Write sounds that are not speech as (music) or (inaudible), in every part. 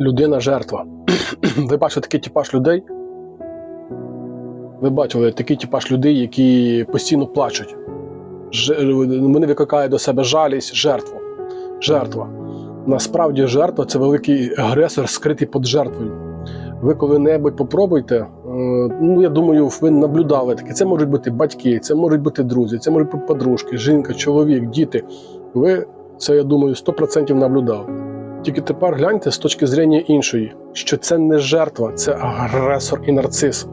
людина жертва. (clears throat) Ви бачите такий типаж людей. Ви бачили такий типаж людей, які постійно плачуть. Вони викликають до себе жалість, жертву. Жертва. Насправді жертва це великий агресор, скритий під жертвою. Ви коли-небудь попробуйте, е, ну я думаю, ви наблюдали таке. Це можуть бути батьки, це можуть бути друзі, це можуть бути подружки, жінка, чоловік, діти. Ви це, я думаю, 100% наблюдали. Тільки тепер гляньте з точки зрення іншої, що це не жертва, це агресор і нарцис.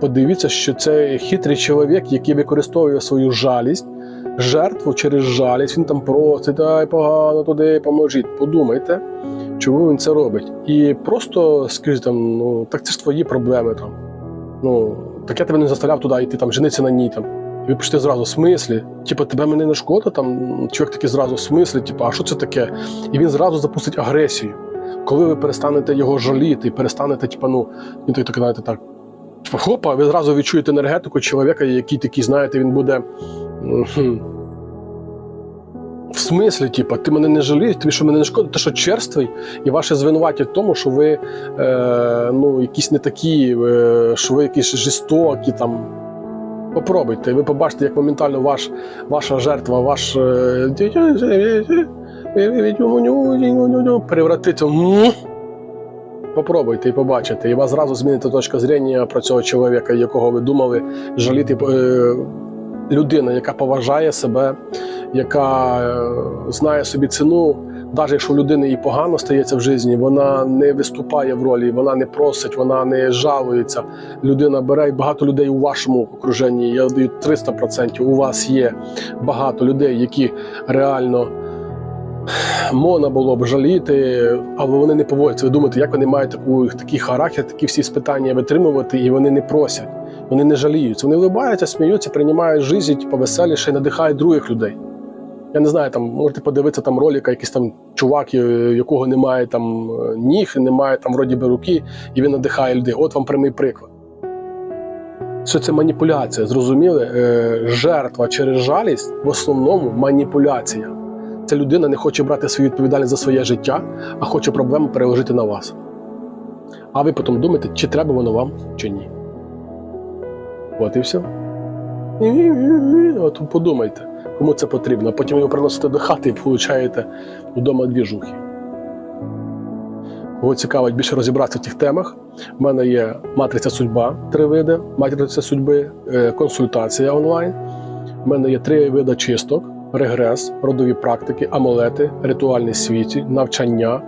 Подивіться, що це хитрий чоловік, який використовує свою жалість, жертву через жалість. Він там просить, дай погано туди, поможіть. Подумайте, чому він це робить. І просто скажіть там, ну так це ж твої проблеми там. Ну, так я тебе не заставляв туди йти, там, жениться на ній там. І ви пишете зразу в смислі, типу, тебе мене не шкода, там чоловік такий зразу в смислі, типу, а що це таке? І він зразу запустить агресію. Коли ви перестанете його жаліти, перестанете, типу, ну, він так, так, знаєте, так. Типу, хопа, ви зразу відчуєте енергетику чоловіка, який такий, знаєте, він буде. В смислі, типу, ти мене не жалієш, тобі що мене не шкода, ти що черствий, і ваше звинуваті в тому, що ви е, ну, якісь не такі, е, що ви якісь жорстокі там. Попробуйте, ви побачите, як моментально ваш, ваша жертва, ваш е, превратиться. Попробуйте і побачите. І вас зразу зміниться точка зрення про цього чоловіка, якого ви думали жаліти е, людина, яка поважає себе, яка е, знає собі ціну. Навіть якщо у людини і погано стається в житті, вона не виступає в ролі, вона не просить, вона не жалується. Людина бере і багато людей у вашому окруженні. Я даю 300%. У вас є багато людей, які реально можна було б жаліти, але вони не поводяться. Ви думаєте, як вони мають таку, такий характер, такі всі спитання витримувати, і вони не просять, вони не жаліються. Вони вибаються, сміються, приймають життя типу, веселіше і надихають других людей. Я не знаю, там можете подивитися там ролика, якийсь там чувак, якого немає там е, ніг, немає там вроді би руки, і він надихає людей. От вам прямий приклад. Що це маніпуляція? Зрозуміли? Е, жертва через жалість в основному маніпуляція. Ця людина не хоче брати свою відповідальність за своє життя, а хоче проблему переложити на вас. А ви потім думаєте, чи треба воно вам, чи ні. От і все. От подумайте, кому це потрібно. Потім його приносите до хати і получаєте вдома дві жухи. Кого цікавить більше розібратися в тих темах. У мене є матриця судьба, три види, матриця судьби, консультація онлайн. У мене є три види чисток: регрес, родові практики, амулети, ритуальні світі, навчання,